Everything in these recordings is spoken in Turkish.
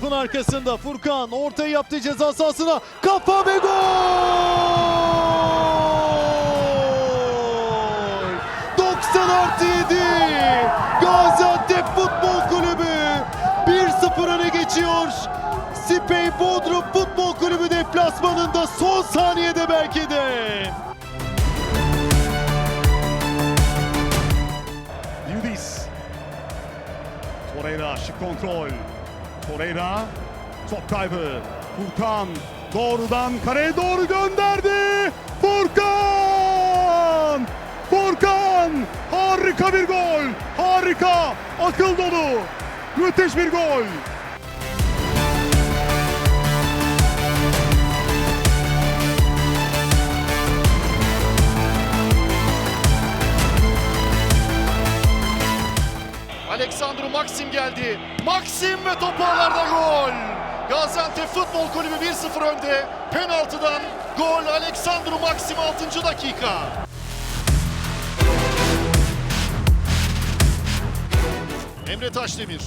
Topun arkasında Furkan ortayı yaptı ceza sahasına. Kafa ve gol! 90 artı 7. Gaziantep Futbol Kulübü 1-0 öne geçiyor. Sipey Bodrum Futbol Kulübü deplasmanında son saniyede belki de. Yıldız. Torreira şık kontrol. Torreira top kaybı. Furkan doğrudan kareye doğru gönderdi. Furkan! Furkan! Harika bir gol. Harika. Akıl dolu. Müthiş bir gol. Aleksandru Maxim geldi. Maxim ve top ağlarda gol. Gaziantep Futbol Kulübü 1-0 önde. Penaltıdan gol Aleksandru Maxim 6. dakika. Emre Taşdemir.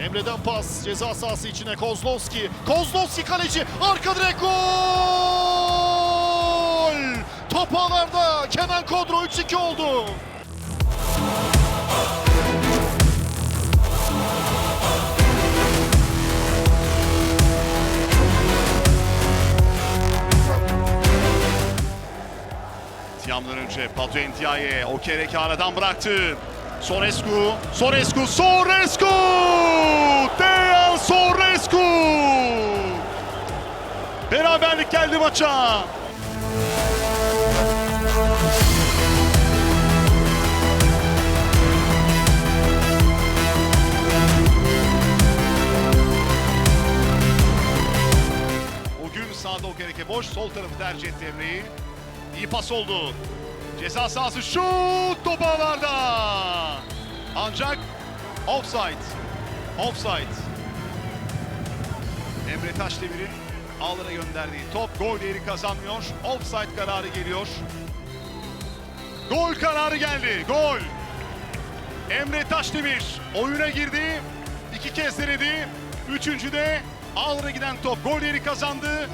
Emre'den pas ceza sahası içine Kozlowski. Kozlowski kaleci arka direk gol! Top ağlarda Kenan Kodro 3-2 oldu. Tiam'dan önce Batu Entiaye o kereki aradan bıraktı. Sorescu, Sorescu, Sorescu! Dejan Sorescu! Beraberlik geldi maça. Bugün sağda o kereke boş, sol tarafı tercih etti Emre'yi. İyi pas oldu. Ceza sahası şut top ağlarda. Ancak offside. Offside. Emre Taşdemir'in ağlara gönderdiği top gol değeri kazanmıyor. Offside kararı geliyor. Gol kararı geldi. Gol. Emre Taşdemir oyuna girdi. İki kez denedi. Üçüncü de ağlara giden top gol değeri kazandı.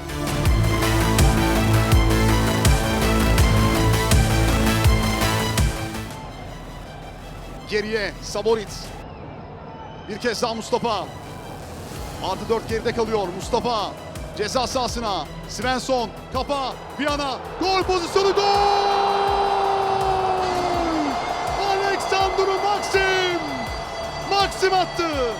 Geriye Saborit. Bir kez daha Mustafa. Artı 4 geride kalıyor Mustafa. Ceza sahasına. Svensson. Kapa. Viyana. Gol pozisyonu gol! Aleksandru Maxim! Maxim attı.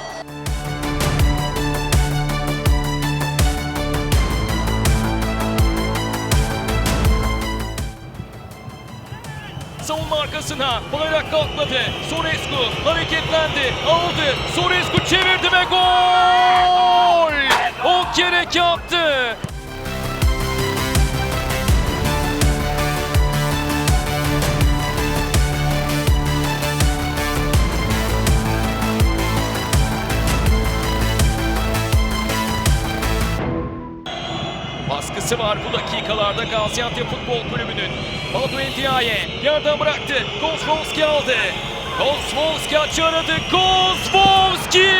Savunma arkasına bayrak kalkladı. Sorescu hareketlendi. Aldı. Sorescu çevirdi ve gol! O kerek yaptı. Baskısı var bu dakikalarda Gaziantep Futbol Kulübü'nün. Badu Endiaye yerden bıraktı. Kozlowski aldı. Kozlowski açı aradı. Kozlowski!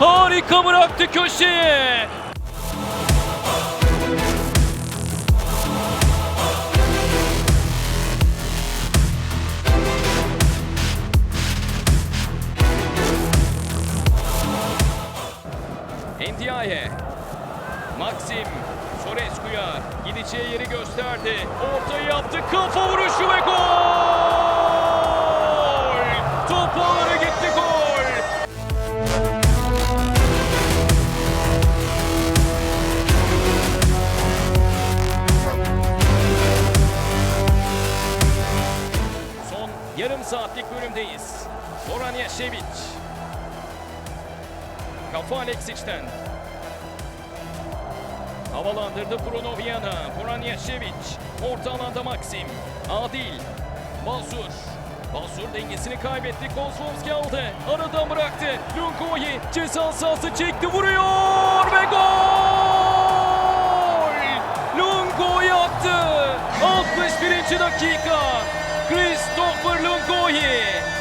Harika bıraktı köşeye. Endiaye Maxim Sorescu'ya gideceği yeri gösterdi. Ortayı yaptı. Kafa vuruşu ve gol! Top ağlara gitti gol! Son yarım saatlik bölümdeyiz. Goran Yaşeviç. Kafa Aleksic'ten. Havalandırdı Bruno Viana. Goran Yaşeviç. Orta alanda Maxim. Adil. Mazur. Mazur dengesini kaybetti. Kozlovski aldı. Aradan bıraktı. Lunkoyi ceza sahası çekti. Vuruyor ve gol! Lunkoyi attı. 61. dakika. Christopher Lunkoyi.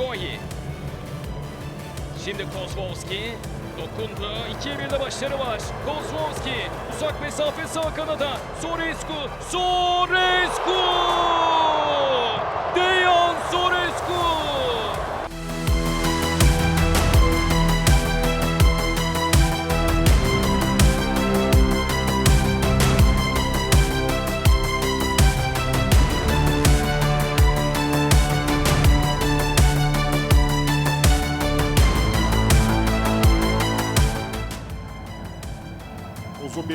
Lungoyi. Şimdi Kozłowski. Dokundu. 2'ye 1'de başarı var. Kozłowski. Uzak mesafe sağ kanada. Sorescu. Sorescu! Dejan Sorescu!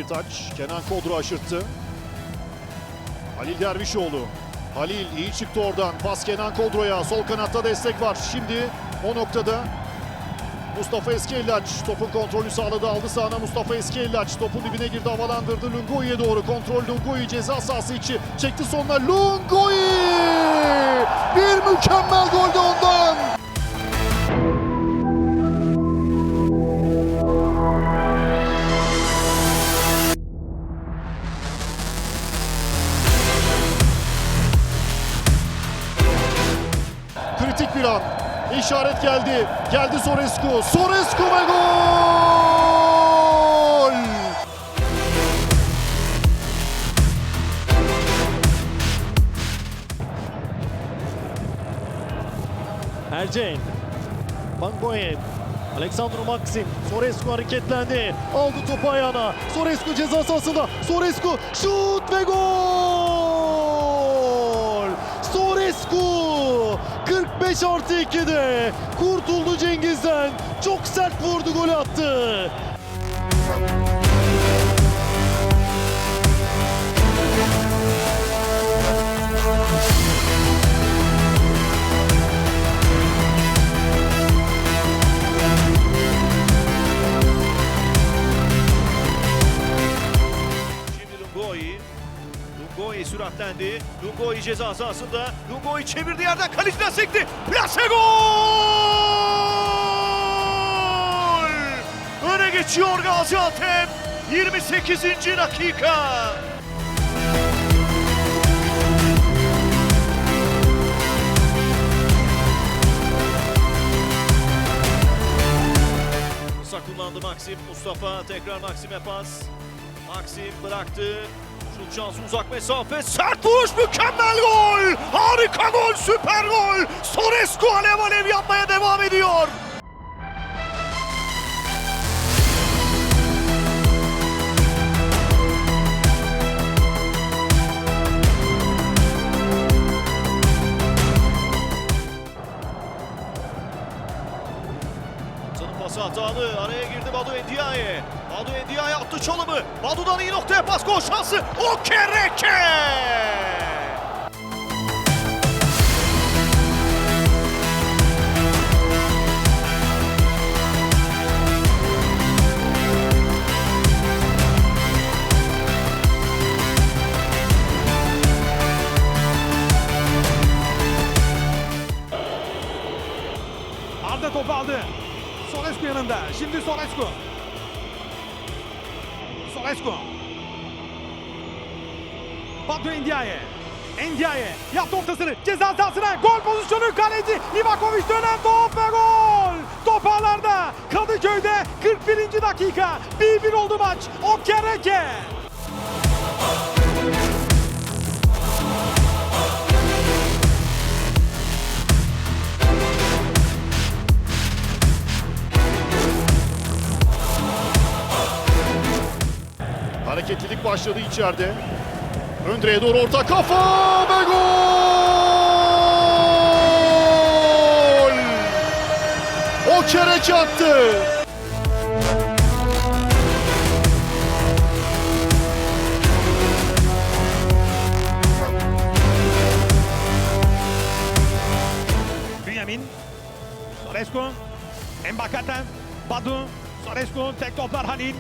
Uzun bir taç. Kenan Kodru aşırttı. Halil Dervişoğlu. Halil iyi çıktı oradan. Pas Kenan Kodro'ya. Sol kanatta destek var. Şimdi o noktada Mustafa Eskiellaç topun kontrolü sağladı. Aldı sağına Mustafa Eskiellaç. Topun dibine girdi havalandırdı. Lungoi'ye doğru kontrol Lungoi ceza sahası içi. Çekti sonuna Lungoi! Bir mükemmel gol de ondan. İşaret geldi. Geldi Sorescu. Sorescu ve gol! Ercen. Van Goyen. Alexandru Maxim. Sorescu hareketlendi. Aldı topu ayağına. Sorescu ceza sahasında. Sorescu şut ve gol! Sorescu 45 artı 2'de kurtuldu Cengiz'den. Çok sert vurdu gol attı. Lungoi süratlendi. Lungoi ceza sahasında. Lungoi çevirdi yerden kaleciden sekti. Plase gol! Öne geçiyor Gaziantep. 28. dakika. Kısa kullandı Maxim. Mustafa tekrar Maxim'e pas. Maxim bıraktı. Şut şansı uzak mesafe. Sert vuruş mükemmel gol. Harika gol süper gol. Sorescu alev alev yapmaya devam ediyor. Hatalı. Araya girdi Badu Endiaye. Badu Endiaye attı çalımı. Badu'dan iyi noktaya pas gol şansı. Okereke! Arda Sorescu yanında. Şimdi Sorescu. Sorescu. Batu Endiaye. Endiaye yaptı ortasını. Ceza sahasına. Gol pozisyonu kaleci. Livakovic dönen top ve gol. Top ağlarda. Kadıköy'de 41. dakika. 1-1 oldu maç. Okereke. Hareketlilik başladı içeride. Ön direğe doğru orta kafa ve gol! Okereke attı. Bünyamin. Sorescu. Embakata. Badu. Sorescu. Tek toplar Halil.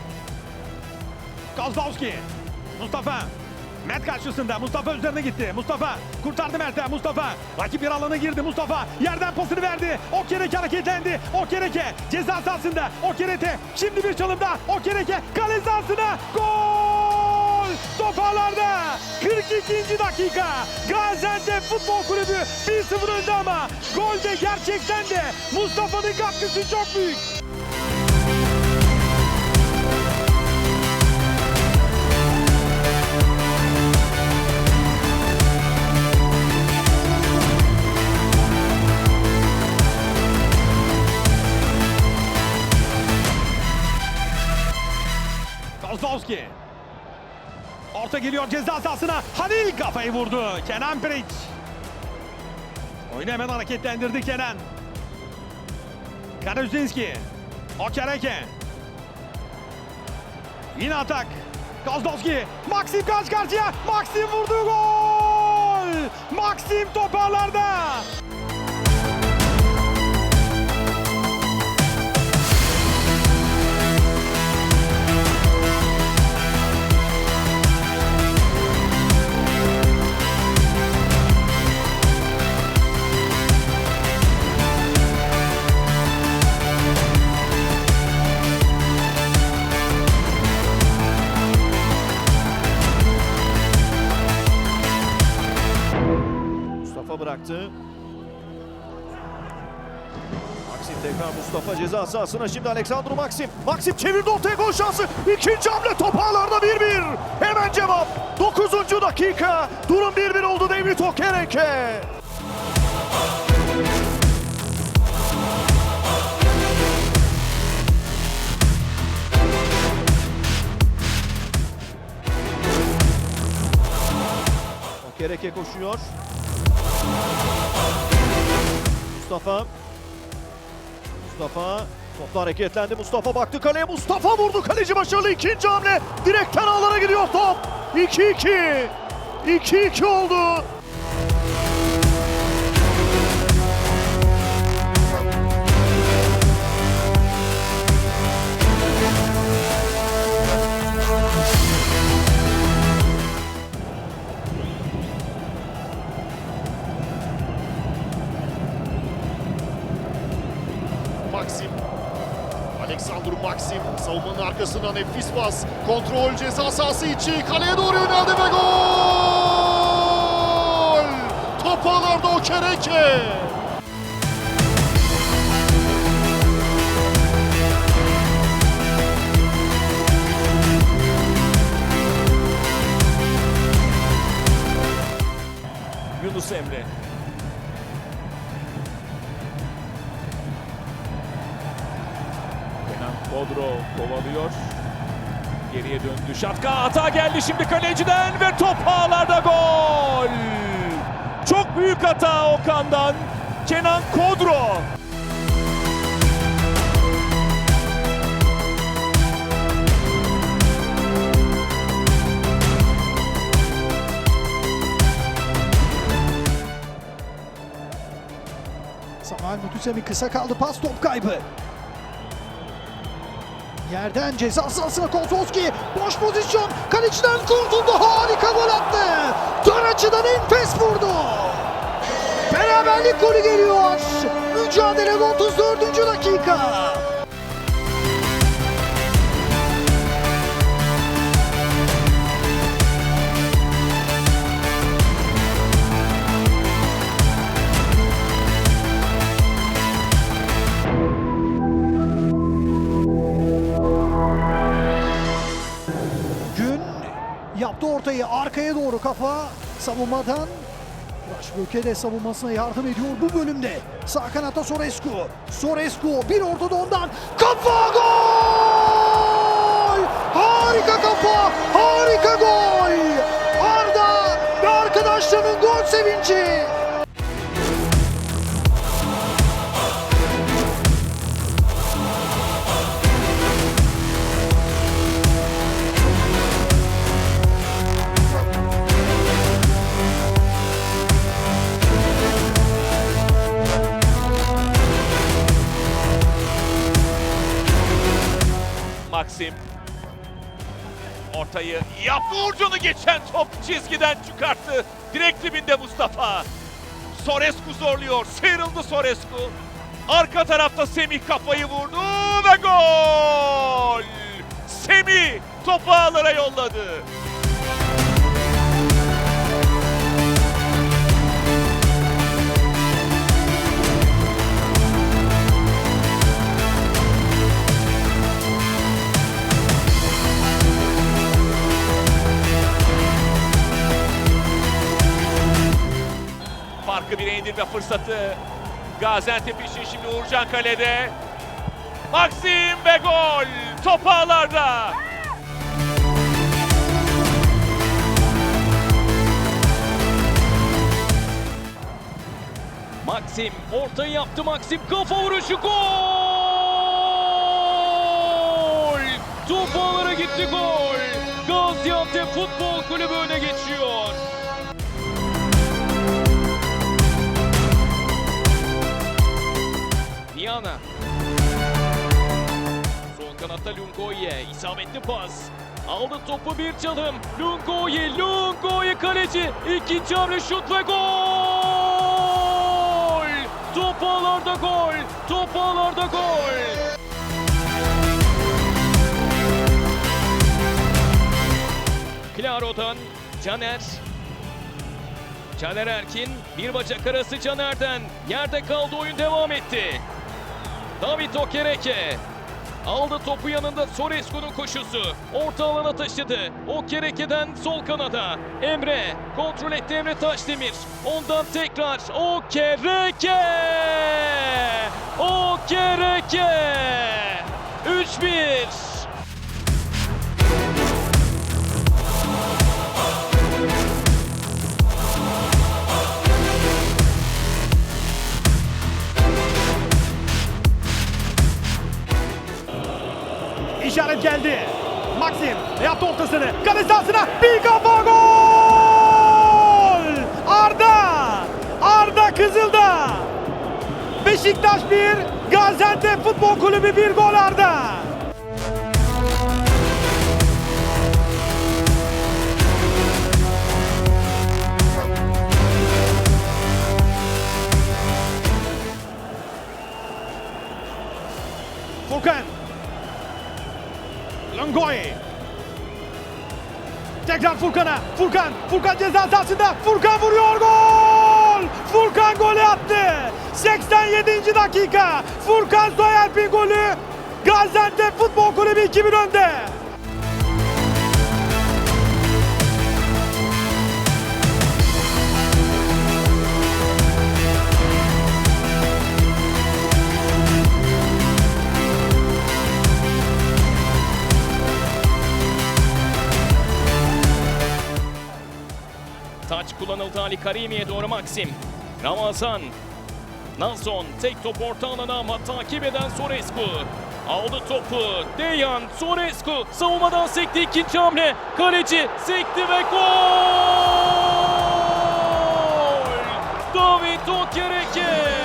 Kozlowski. Mustafa. Mert karşısında. Mustafa üzerine gitti. Mustafa kurtardı Mert'e. Mustafa rakip bir alana girdi. Mustafa yerden pasını verdi. Okereke hareketlendi. Okereke ceza sahasında. Okereke şimdi bir çalımda. Okereke kale sahasına. Gol! top ağlarda. 42. dakika. Gaziantep Futbol Kulübü 1-0 önde ama golde gerçekten de Mustafa'nın katkısı çok büyük. Kozlowski. Orta geliyor ceza sahasına. Halil kafayı vurdu. Kenan Piric. Oyunu hemen hareketlendirdi Kenan. Karaüzinski. Okereke. Yine atak. Kozlowski. Maxim karşı karşıya. Maxim vurdu gol. Maxim toparlarda. Bıraktı. Maxim tekrar Mustafa ceza sahasına şimdi Aleksandru Maxim. Maxim çevirdi ortaya gol şansı. İkinci hamle top ağlarda 1-1. Hemen cevap. 9. dakika. Durum 1-1 oldu David Okereke. Okereke koşuyor. Mustafa. Mustafa topla hareketlendi. Mustafa baktı kaleye. Mustafa vurdu. Kaleci başarılı. ikinci hamle. Direkten ağlara gidiyor top. 2-2. 2-2 oldu. Savunmanın arkasından nefis pas. Kontrol ceza sahası içi. Kaleye doğru yöneldi ve gol! Top ağlarda o kereke. Şatka hata geldi şimdi kaleciden ve top ağlarda gol. Çok büyük hata Okan'dan. Kenan Kodro. Samuel Mutusemi kısa kaldı pas top kaybı. Yerden ceza sahasına Kozlowski. Boş pozisyon. Kaleciden kurtuldu. Harika gol attı. Dön açıdan enfes vurdu. Beraberlik golü geliyor. Mücadele 34. dakika. Ortayı arkaya doğru kafa savunmadan Raşböke de savunmasına yardım ediyor bu bölümde. Sağ kanata Sorescu. Sorescu bir ortada ondan. Kafa gol! Ortayı yaptı Uğurcan'ı geçen top çizgiden çıkarttı. Direkt dibinde Mustafa. Sorescu zorluyor. Sıyrıldı Sorescu. Arka tarafta Semih kafayı vurdu ve gol! Semih topu ağlara yolladı. Fırsatı. Gaziantep için şimdi Uğurcan kalede. Maxim ve gol. Top ağlarda. Maxim ortayı yaptı Maxim kafa vuruşu gol! Top ağlara gitti gol. Gaziantep Futbol Kulübü öne geçiyor. Diana. Sol kanatta Lungoye. isabetli pas. Aldı topu bir çalım. Lungoye, Lungoye kaleci. İkinci hamle şut ve gol! Top ağlarda gol! Top ağlarda gol! Claro'dan Caner. Caner Erkin bir bacak arası Caner'den. Yerde kaldı oyun devam etti. David Okereke. Aldı topu yanında Sorescu'nun koşusu. Orta alana taşıdı. Okereke'den sol kanada. Emre. Kontrol etti Emre Taşdemir. Ondan tekrar Okereke. Okereke. 3-1. İşaret geldi. Maxim yaptı ortasını. Kale sahasına bir kafa gol! Arda! Arda Kızıl'da! Beşiktaş 1, Gaziantep Futbol Kulübü 1 gol Arda. Furkan. Furkan ceza sahasında. Furkan vuruyor gol. Furkan golü attı. 87. dakika. Furkan Soyalp'in golü. Gaziantep Futbol Kulübü 2-1 önde. Kullanıldı Ali Karimi'ye doğru Maxim. Ramazan. Nelson tek top orta alana ama takip eden Sorescu. Aldı topu. Dejan Sorescu savunmadan sekti ikinci hamle. Kaleci sekti ve gol! David Okereke.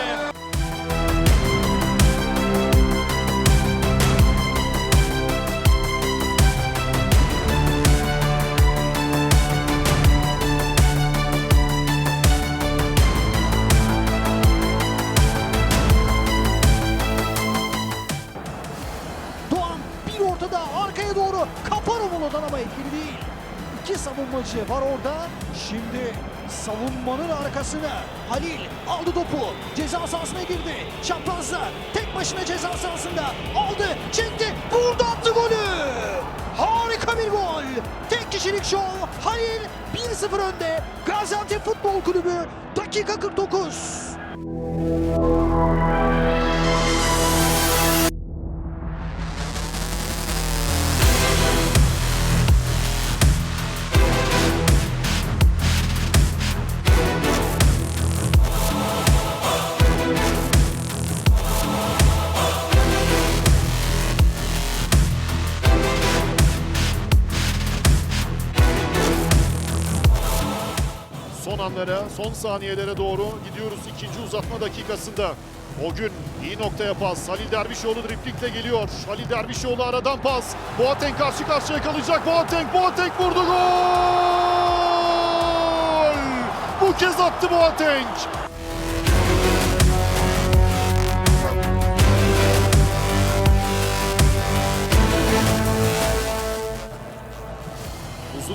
Arkaya doğru kapar Omolo'dan ama etkili değil. İki savunmacı var orada. Şimdi savunmanın arkasına Halil aldı topu. Ceza sahasına girdi. Çaprazda tek başına ceza sahasında aldı, çekti, vurdu attı golü. Harika bir gol. Tek kişilik şov. Halil 1-0 önde. Gaziantep Futbol Kulübü dakika 49. anlara, son saniyelere doğru gidiyoruz ikinci uzatma dakikasında. O gün iyi noktaya pas. Halil Dervişoğlu driplikle geliyor. Halil Dervişoğlu aradan pas. Boateng karşı karşıya kalacak. Boateng, Boateng vurdu gol! Bu kez attı Boateng.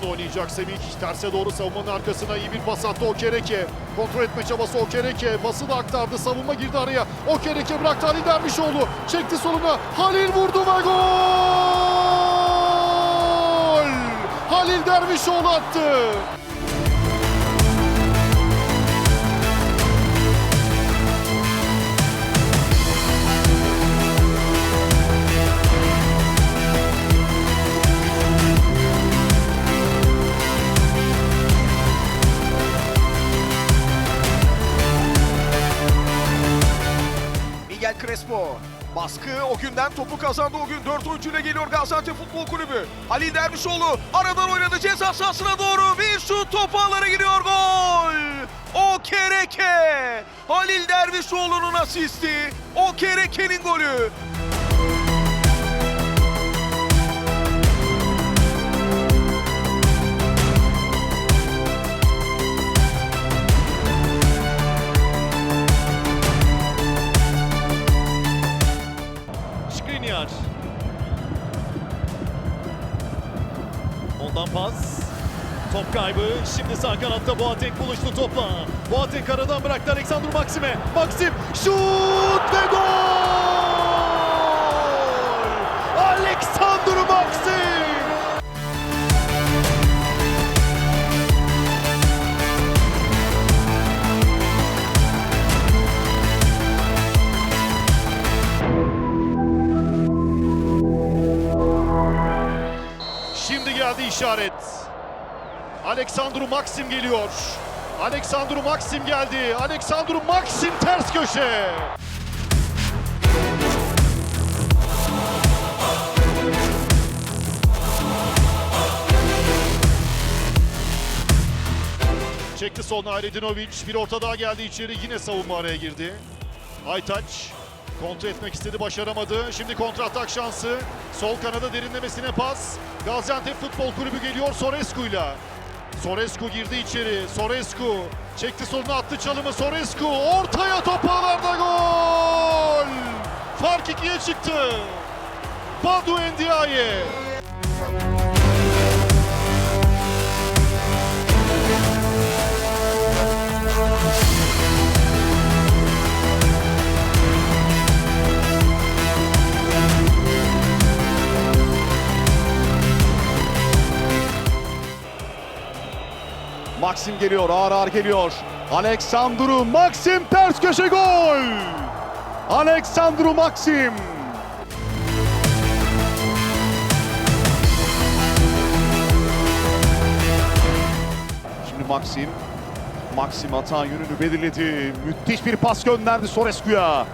Uzun oynayacak Semih. Terse doğru savunmanın arkasına iyi bir pas attı Okereke. Kontrol etme çabası Okereke. Bası da aktardı. Savunma girdi araya. Okereke bıraktı Halil Dervişoğlu. Çekti soluna. Halil vurdu ve gol! Halil Dervişoğlu attı. Baskı o günden topu kazandı o gün 4 oyuncuyla geliyor Gaziantep Futbol Kulübü. Halil Dervişoğlu aradan oynadı ceza sahasına doğru bir şut topu ağlara giriyor gol. O kereke. Halil Dervişoğlu'nun asisti. O kerekenin golü. Kaybı. Şimdi sağ kanatta Boateng buluştu topla. Boateng aradan bıraktı Alexander Maxim'e. Maxim şut ve gol! Alexander Maxim! Şimdi geldi işaret. Alexandru Maxim geliyor. Alexandru Maxim geldi. Alexandru Maxim ters köşe. Çekti soluna Ayredinovic. Bir orta daha geldi içeri. Yine savunma araya girdi. Aytaç kontrol etmek istedi, başaramadı. Şimdi kontratak şansı. Sol kanada derinlemesine pas. Gaziantep Futbol Kulübü geliyor Sorescu'yla. Sorescu girdi içeri. Sorescu çekti soluna attı çalımı. Sorescu ortaya top ağlarda gol! Fark ikiye çıktı. Badu Endiaye. Maxim geliyor, ağır ağır geliyor. Aleksandru Maxim ters köşe gol! Aleksandru Maxim! Şimdi Maxim, Maxim hata yönünü belirledi. Müthiş bir pas gönderdi Sorescu'ya.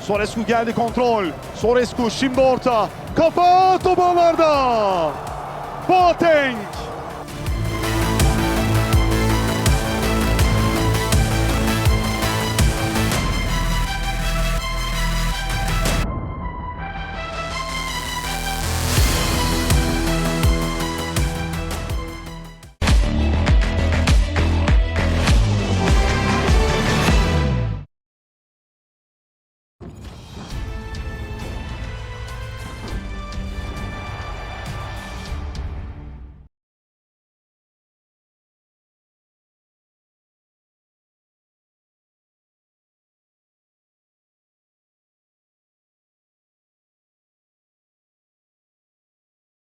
Sorescu geldi kontrol. Sorescu şimdi orta. Kafa top ağlarda. Boateng